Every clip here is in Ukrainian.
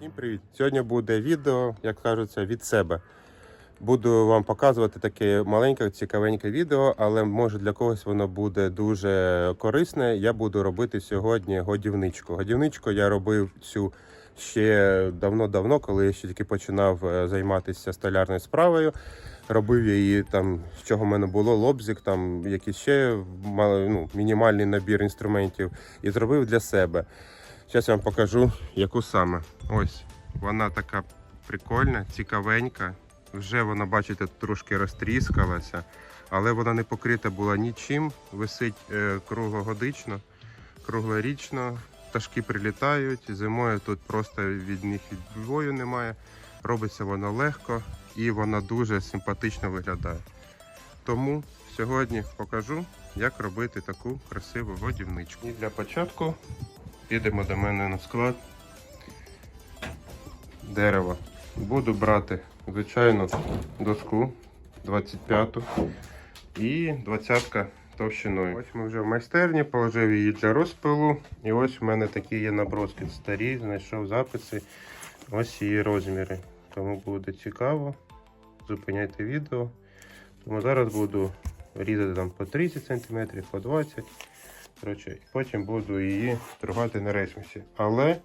Всім привіт! Сьогодні буде відео, як кажеться, від себе. Буду вам показувати таке маленьке, цікавеньке відео, але може для когось воно буде дуже корисне. Я буду робити сьогодні годівничку. Годівничку я робив цю ще давно-давно, коли я ще тільки починав е, займатися столярною справою. Робив її там, з чого в мене було лобзик, там якийсь ще ну, мінімальний набір інструментів, і зробив для себе. Зараз я вам покажу, яку саме. Ось вона така прикольна, цікавенька. Вже вона, бачите, трошки розтріскалася, але вона не покрита була нічим. Висить е, круглогодично, круглорічно. Пташки прилітають. Зимою тут просто від них відбою немає. Робиться вона легко і вона дуже симпатично виглядає. Тому сьогодні покажу, як робити таку красиву годівничку. І для початку підемо до мене на склад дерева. Буду брати, звичайно, доску 25 і 20 товщиною. Ось ми вже в майстерні, положив її для розпилу. І ось в мене такі є наброски старі, знайшов записи. Ось її розміри. Тому буде цікаво. Зупиняйте відео. Тому зараз буду різати там по 30 см, по 20 Коротше, потім буду її стругати на ресмусі. Але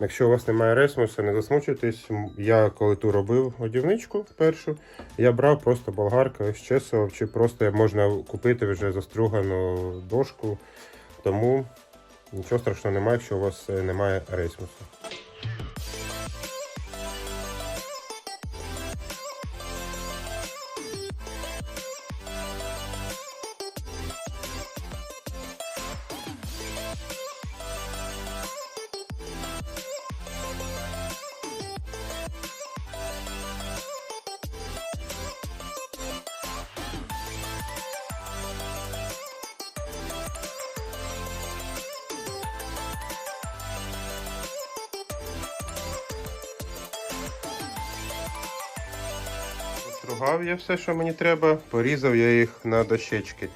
якщо у вас немає ресмуса, не засмучуйтесь. Я коли ту робив годівничку першу, я брав просто болгарку, щесував, чи просто можна купити вже застругану дошку. Тому нічого страшного немає, якщо у вас е, немає ресмусу. Стругав я все, що мені треба, порізав я їх на дощечки.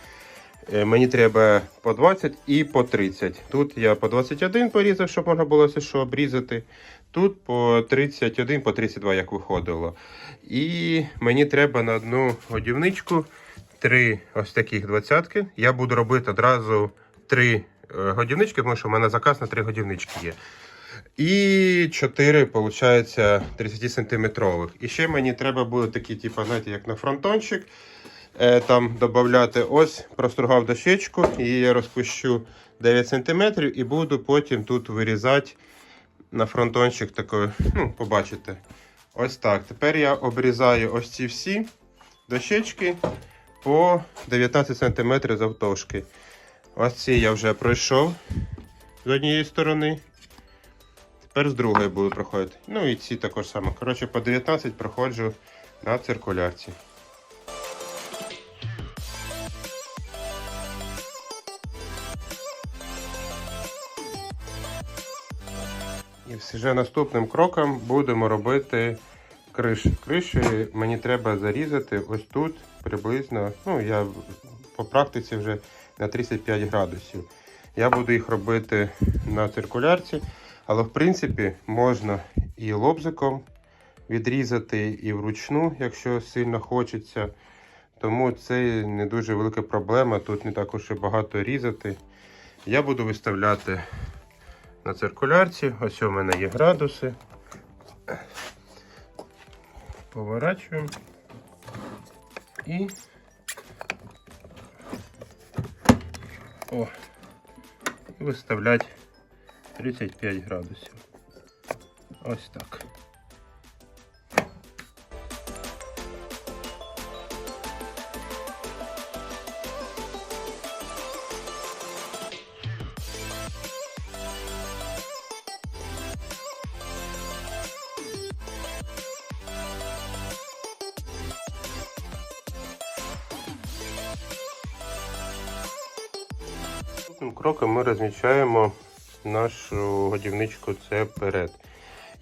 Е, Мені треба по 20 і по 30. Тут я по 21 порізав, щоб можна було все що обрізати. Тут по 31, по 32, як виходило. І мені треба на одну годівничку три ось таких двадцятки. Я буду робити одразу три е, годівнички, тому що в мене заказ на три годівнички є. І 4, виходить, 30 сантиметрових. І ще мені треба буде такі, типу, знаєте, як на фронтончик. Е, там додати ось, простругав дощечку, і я розпущу 9 см і буду потім тут вирізати на фронтончик такий, ну, побачите. Ось так. Тепер я обрізаю ось ці всі дощечки по 19 см завтовшки. Ось ці я вже пройшов з однієї сторони. Тепер з другої буду проходити. Ну і ці також саме. Коротше, по 19 проходжу на циркулярці. І вже наступним кроком будемо робити криші. Криші мені треба зарізати ось тут приблизно. Ну, я по практиці вже на 35 градусів. Я буду їх робити на циркулярці, але в принципі можна і лобзиком відрізати, і вручну, якщо сильно хочеться. Тому це не дуже велика проблема. Тут не так уж і багато різати. Я буду виставляти на циркулярці. Ось у мене є градуси. Поворачуємо і о, і виставляти 35 градусів. Ось так. Кроком ми розмічаємо нашу годівничку це перед.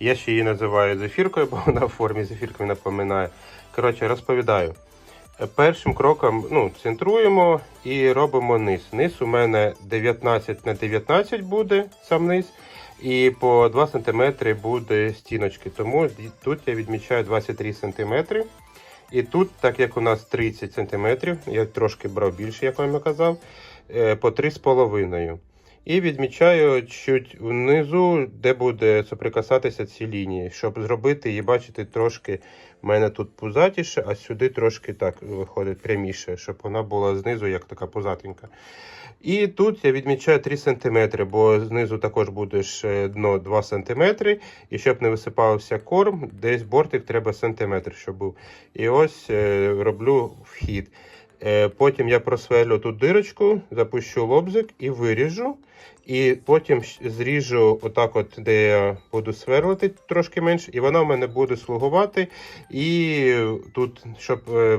Я ще її називаю зефіркою, бо вона в формі зефірки напоминає. Коротше, розповідаю. Першим кроком ну, центруємо і робимо низ. Низ у мене 19 на 19 буде сам низ. І по 2 см буде стіночки. Тому тут я відмічаю 23 см. І тут, так як у нас 30 см, я трошки брав більше, як вам я казав, е, по 3,5. І відмічаю чуть внизу, де буде соприкасатися ці лінії, щоб зробити її, бачите, трошки в мене тут пузатіше, а сюди трошки так виходить пряміше, щоб вона була знизу як така пузатенька. І тут я відмічаю 3 см, бо знизу також буде дно 2 см. І щоб не висипався корм, десь бортик треба сантиметр, щоб був. І ось е, роблю вхід. Е, Потім я просверлю тут дирочку, запущу лобзик і виріжу. І потім зріжу отак, от, де я буду сверлити трошки менше, і вона в мене буде слугувати. І тут, щоб е,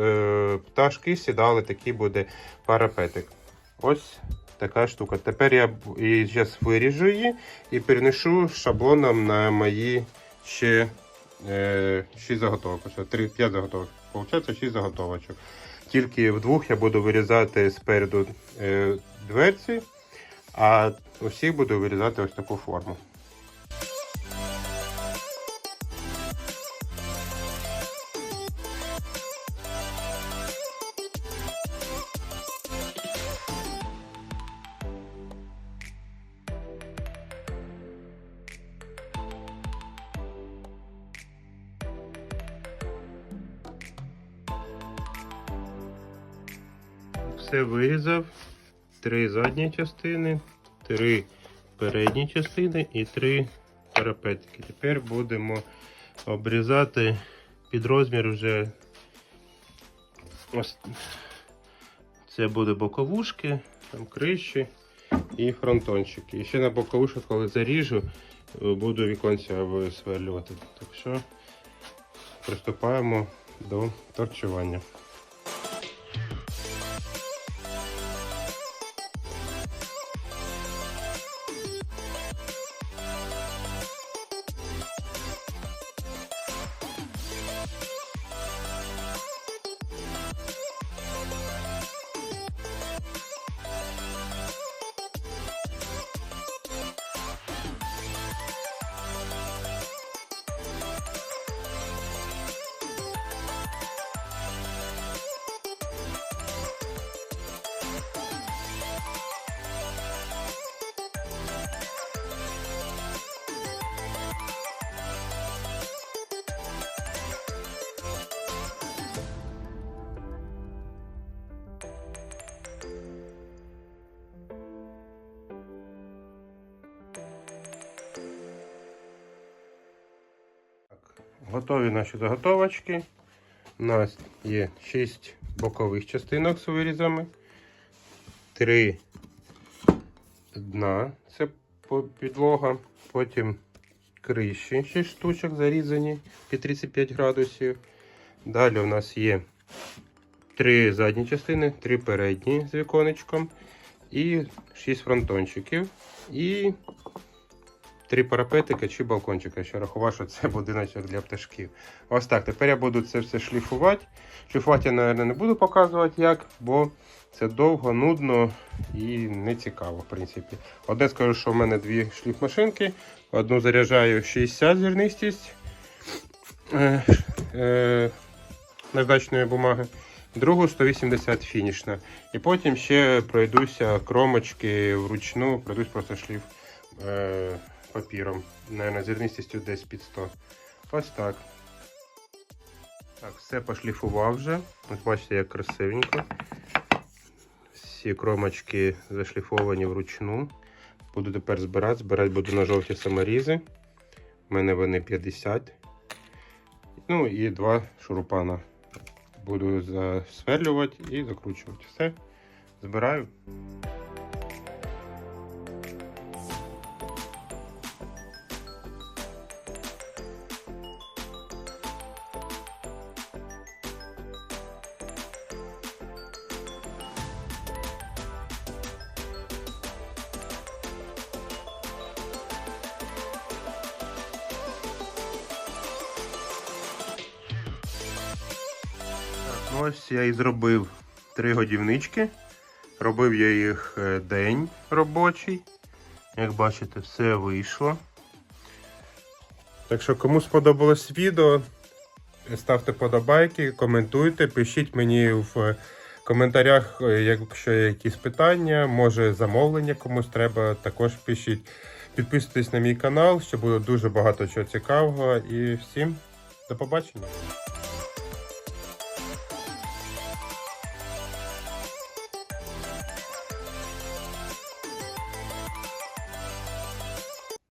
е, пташки сідали, такий буде парапетик. Ось така штука. Тепер я і зараз виріжу її і перенесу шаблоном на мої ще е, 6 заготовок. 5 заготовок. Получається 6 заготовочок. Тільки вдвох я буду вирізати спереду е, дверці, а усіх буду вирізати ось таку форму. Все вирізав. Три задні частини, три передні частини і три парапетики. Тепер будемо обрізати під розмір вже. Це буде боковушки, там криші і фронтончики. І ще на боковушках, коли заріжу, буду віконця висверлювати. Так що приступаємо до торчування. Готові наші заготовочки. У нас є 6 бокових частинок з вирізами, 3 дна, це підлога, потім криші 6 штучок зарізані під 35 градусів. Далі у нас є 3 задні частини, 3 передні з віконечком і 6 фронтончиків. І три парапетика чи балкончика. Ще рахував, що це будиночок для пташків. Ось так. Тепер я буду це все шліфувати. Шліфувати я, мабуть, не буду показувати як, бо це довго, нудно і не цікаво, в принципі. Одне скажу, що в мене дві шліфмашинки. Одну заряджаю 60 зернистість е, е, наждачної бумаги. Другу 180 фінішна. І потім ще пройдуся кромочки вручну, пройдусь просто шліф е, папіром. Наверное, зернистістю десь під 100. Ось так. Так, все пошліфував вже. Ось бачите, як красивенько. Всі кромочки зашліфовані вручну. Буду тепер збирати. Збирати буду на жовті саморізи. У мене вони 50. Ну і два шурупана. Буду засверлювати і закручувати. Все. Збираю. Ось я і зробив три годівнички. Робив я їх е, день робочий. Як бачите, все вийшло. Так що, кому сподобалось відео, ставте подобайки, коментуйте, пишіть мені в коментарях, е, якщо є якісь питання, може замовлення комусь треба, також пишіть. Підписуйтесь на мій канал, ще буде дуже багато чого цікавого. І всім до побачення.